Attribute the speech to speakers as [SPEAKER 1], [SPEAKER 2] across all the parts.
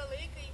[SPEAKER 1] Balalaika e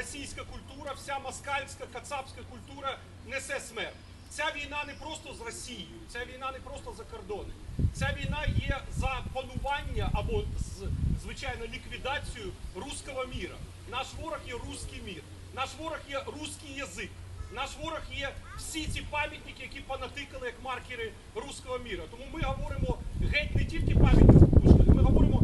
[SPEAKER 1] російська культура, вся москальська, кацапська культура несе смерть. Ця війна не просто з Росією, ця війна не просто за кордони. Ця війна є за панування або звичайно ліквідацію руського міра. Наш ворог є руський мір, наш ворог є руський язик. Наш ворог є всі ці пам'ятники, які понатикали як маркери руського міра. Тому ми говоримо геть не тільки пам'ятник ми говоримо,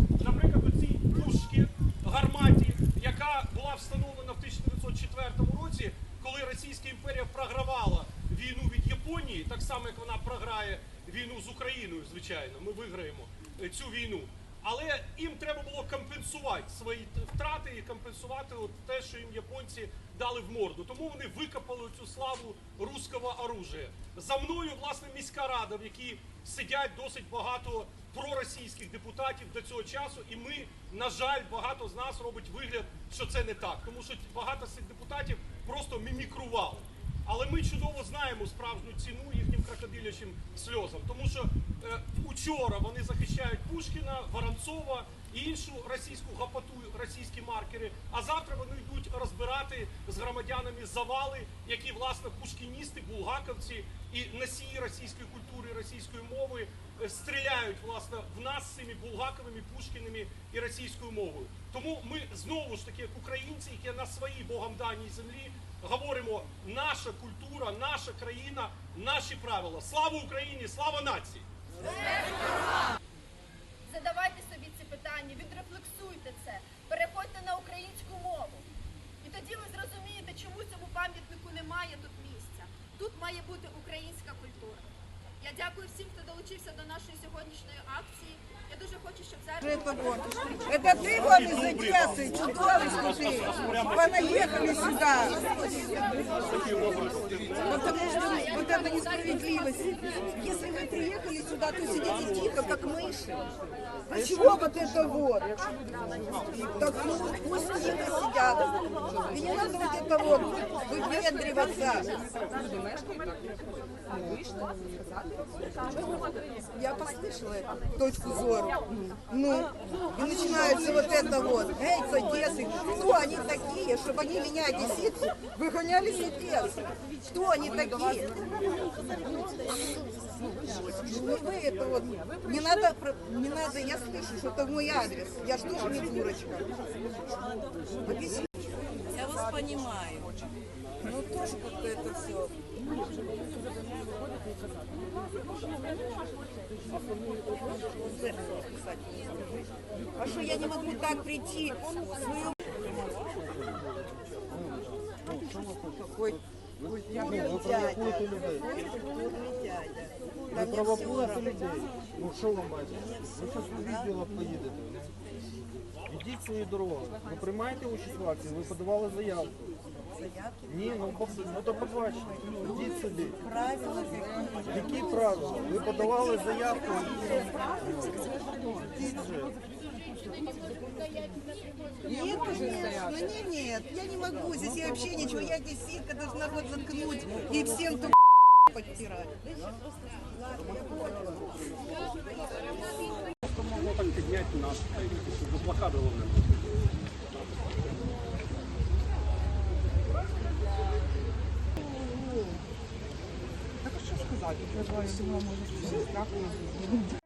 [SPEAKER 1] встановлена в 1904 році, коли Російська імперія програвала війну від Японії, так само як вона програє війну з Україною, звичайно, ми виграємо е, цю війну. Але їм треба було компенсувати свої втрати і компенсувати от те, що їм японці дали в морду. Тому вони викопали цю славу руського оружия. За мною, власне, міська рада, в якій сидять досить багато проросійських депутатів до цього часу, і ми, на жаль, багато з нас робить вигляд, що це не так, тому що багато з цих депутатів просто мімікрували. Але ми чудово знаємо справжню ціну їхнім крокодилячим сльозам, тому що е, учора вони захищають Пушкіна, Воронцова і іншу російську гапоту, російські маркери. А завтра вони розбирати з громадянами завали, які власне пушкіністи, булгаковці і носії російської культури, російської мови е, стріляють власне в нас цими булгаковими, пушкінами і російською мовою. Тому ми знову ж таки, як українці, які на своїй богом даній землі говоримо наша культура, наша країна, наші правила. Слава Україні! Слава нації!
[SPEAKER 2] Задавайте собі ці питання, відрефлексуйте це, переходьте на українську мову. Тоді ви зрозумієте, чому цьому пам'ятнику немає тут місця. Тут має бути українська культура. Я дякую всім, хто долучився до нашої сьогоднішньої акції. Я дуже хочу, щоб зараз.
[SPEAKER 3] Это вот. Это ты вот из Одессы, чудовище ты. Понаехали сюда. Потому что вот эта несправедливость. Если вы приехали сюда, то сидите тихо, как мыши. А чего вот это вот? Так ну, пусть тихо сидят. И не надо вот это вот выпендриваться. Я послышала эту точку зора. Ну, и начинается вот это вот. Эй, с Одессы. Кто они такие, чтобы они меня, одесситов, выгоняли с Одессы? Кто они такие? Ну, вы это вот, не надо, про- не надо, я слышу, что это мой адрес. Я ж тоже не дурочка. Объясни.
[SPEAKER 4] Я вас понимаю.
[SPEAKER 3] Ну, тоже как-то это все. А что я не могу так прийти в свою... Какой культурный дядя. Культурный дядя.
[SPEAKER 5] Ви
[SPEAKER 3] Да мне
[SPEAKER 5] провокуєте
[SPEAKER 3] всё
[SPEAKER 5] людей. Ну що вам бачите? Ви зараз у відділок поїдете. Ідіть свою дорогу. Ви приймаєте участь в акції, ви подавали заявку.
[SPEAKER 3] Заявки.
[SPEAKER 5] Ні, ну, по- ну то побачите. Ідіть собі.
[SPEAKER 3] Правила какие.
[SPEAKER 5] Які правила? Ви подавали заявку. Ідіть же.
[SPEAKER 3] Нет, конечно, нет, нет, я не могу, здесь я вообще ничего, я десятка должна вот заткнуть и всем тут подтирать.
[SPEAKER 1] Могло так підняти нас, заблокади головне.
[SPEAKER 6] Так А що сказати? Треба, я думала, може, щось трапилося.